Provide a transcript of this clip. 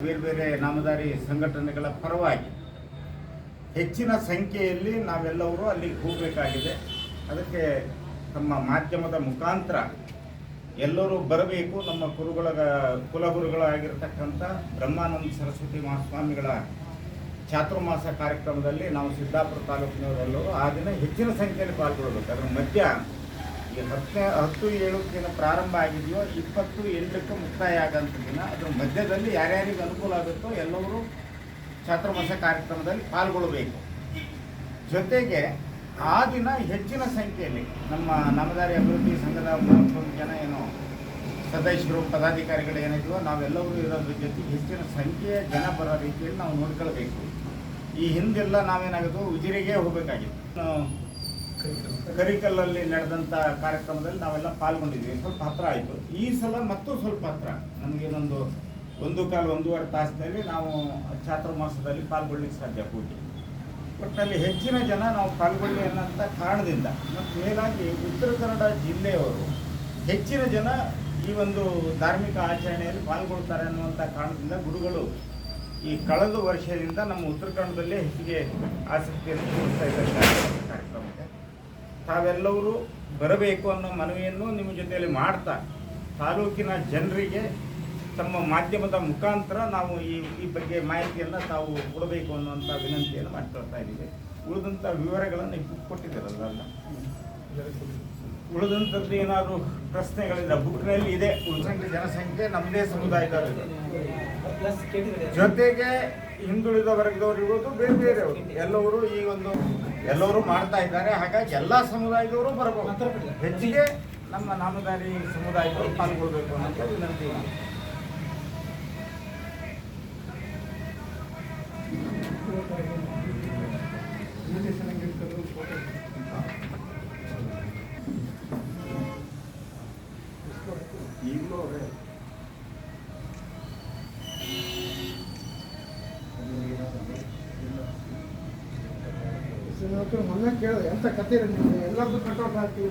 ಬೇರೆ ಬೇರೆ ನಾಮಧಾರಿ ಸಂಘಟನೆಗಳ ಪರವಾಗಿ ಹೆಚ್ಚಿನ ಸಂಖ್ಯೆಯಲ್ಲಿ ನಾವೆಲ್ಲರೂ ಅಲ್ಲಿಗೆ ಹೋಗಬೇಕಾಗಿದೆ. ಅದಕ್ಕೆ ನಮ್ಮ ಮಾಧ್ಯಮದ ಮುಖಾಂತರ ಎಲ್ಲರೂ ಬರಬೇಕು. ನಮ್ಮ ಕುರುಗಳ, ಕುಲಗುರುಗಳಾಗಿರ್ತಕ್ಕಂಥ ಬ್ರಹ್ಮಾನಂದ ಸರಸ್ವತಿ ಮಹಾಸ್ವಾಮಿಗಳ ಚಾತುರ್ಮಾಸ ಕಾರ್ಯಕ್ರಮದಲ್ಲಿ ನಾವು ಸಿದ್ದಾಪುರ ತಾಲೂಕಿನವರೆಲ್ಲರೂ ಆ ದಿನ ಹೆಚ್ಚಿನ ಸಂಖ್ಯೆಯಲ್ಲಿ ಪಾಲ್ಗೊಳ್ಬೇಕು ಅದರ ಮಧ್ಯ ಈ ಹತ್ತು ಹತ್ತು ಏಳು ದಿನ ಪ್ರಾರಂಭ ಆಗಿದೆಯೋ, ಇಪ್ಪತ್ತು ಎಂಟಕ್ಕೆ ಮುಕ್ತಾಯ ಆಗಂತ ದಿನ ಅದ್ರ ಮಧ್ಯದಲ್ಲಿ ಯಾರ್ಯಾರಿಗೆ ಅನುಕೂಲ ಆಗುತ್ತೋ ಎಲ್ಲರೂ ಛಾತ್ರಮಾಸ ಕಾರ್ಯಕ್ರಮದಲ್ಲಿ ಪಾಲ್ಗೊಳ್ಳಬೇಕು. ಜೊತೆಗೆ ಆ ದಿನ ಹೆಚ್ಚಿನ ಸಂಖ್ಯೆಯಲ್ಲಿ ನಮ್ಮ ನಾಮದಾರಿ ಅಭಿವೃದ್ಧಿ ಸಂಘದ ಮೂವತ್ತೊಂದು ಜನ ಏನು ಸದಸ್ಯರು, ಪದಾಧಿಕಾರಿಗಳು ಏನಿದೆಯೋ ನಾವೆಲ್ಲರೂ ಇರೋದ್ರ ಜೊತೆ ಹೆಚ್ಚಿನ ಸಂಖ್ಯೆಯ ಜನ ಬರೋ ರೀತಿಯಲ್ಲಿ ನಾವು ನೋಡ್ಕೊಳ್ಬೇಕು. ಈ ಹಿಂದೆಲ್ಲ ನಾವೇನಾಗೋದು ಉಜಿರೆಗೆ ಹೋಗಬೇಕಾಗಿತ್ತು. ಕರಿಕಲ್ಲಲ್ಲಿ ನಡೆದಂಥ ಕಾರ್ಯಕ್ರಮದಲ್ಲಿ ನಾವೆಲ್ಲ ಪಾಲ್ಗೊಂಡಿದ್ವಿ. ಸ್ವಲ್ಪ ಹತ್ರ ಆಯಿತು. ಈ ಸಲ ಮತ್ತೂ ಸ್ವಲ್ಪ ಹತ್ರ. ನಮಗೇನೊಂದು ಒಂದು ಕಾಲು ಒಂದೂವರೆ ತಾಸಿನಲ್ಲಿ ನಾವು ಚಾತುರ್ಮಾಸದಲ್ಲಿ ಪಾಲ್ಗೊಳ್ಳಿಕ್ಕೆ ಸಾಧ್ಯ ಬಟ್ ಒಟ್ಟಿನಲ್ಲಿ ಹೆಚ್ಚಿನ ಜನ ನಾವು ಪಾಲ್ಗೊಳ್ಳಿ ಅನ್ನೋಂಥ ಕಾರಣದಿಂದ ಮತ್ತು ಮೇಲಾಗಿ ಉತ್ತರ ಕನ್ನಡ ಜಿಲ್ಲೆಯವರು ಹೆಚ್ಚಿನ ಜನ ಈ ಒಂದು ಧಾರ್ಮಿಕ ಆಚರಣೆಯಲ್ಲಿ ಪಾಲ್ಗೊಳ್ತಾರೆ ಅನ್ನುವಂಥ ಕಾರಣದಿಂದ ಗುರುಗಳು ಈ ಕಳೆದ ವರ್ಷದಿಂದ ನಮ್ಮ ಉತ್ತರ ಕನ್ನಡದಲ್ಲೇ ಹೆಚ್ಚಿಗೆ ಆಸಕ್ತಿಯನ್ನು ತೋರಿಸ್ತಾ ಇದ್ದಾರೆ. ತಾವೆಲ್ಲರೂ ಬರಬೇಕು ಅನ್ನೋ ಮನವಿಯನ್ನು ನಿಮ್ಮ ಜೊತೆಯಲ್ಲಿ ಮಾಡ್ತಾ ತಾಲೂಕಿನ ಜನರಿಗೆ ತಮ್ಮ ಮಾಧ್ಯಮದ ಮುಖಾಂತರ ನಾವು ಈ ಈ ಬಗ್ಗೆ ಮಾಹಿತಿಯನ್ನು ತಾವು ಕೊಡಬೇಕು ಅನ್ನುವಂಥ ವಿನಂತಿಯನ್ನು ಮಾಡ್ಕೊಳ್ತಾ ಇದ್ದೀವಿ. ಉಳಿದಂಥ ವಿವರಗಳನ್ನು ಬುಕ್ ಕೊಟ್ಟಿದ್ದಾರಲ್ಲ ಉಳಿದಂಥದ್ದು ಏನಾದರೂ ಪ್ರಶ್ನೆಗಳಿಲ್ಲ ಬುಕ್ನಲ್ಲಿ ಇದೆ. ಉಳಿದಂತೆ ಜನಸಂಖ್ಯೆ ನಮ್ಮದೇ ಸಮುದಾಯದ ಜೊತೆಗೆ ಹಿಂದುಳಿದ ವರ್ಗದವ್ರು ಇರೋದು ಬೇರೆ ಬೇರೆ ಎಲ್ಲವರು ಈ ಒಂದು ಎಲ್ಲರೂ ಮಾಡ್ತಾ ಇದ್ದಾರೆ. ಹಾಗಾಗಿ ಎಲ್ಲ ಸಮುದಾಯದವರು ಬರಬಹುದು. ಹೆಚ್ಚಿಗೆ ನಮ್ಮ ನಾಮದಾರಿ ಸಮುದಾಯದವರು ಪಾಲ್ಗೊಳ್ಬೇಕು ಅನ್ನೋದು ವಿನಂತಿ ಈಗಲೂ ಅವರೇ ಮೊನ್ನೆ ಕೇಳಿದೆ ಎಂತ ಕತೆ ನಿಮ್ದು? ಎಲ್ಲರದ್ದು ಕಂಟ್ರೋಲ್ ಆಗ್ತೀವಿ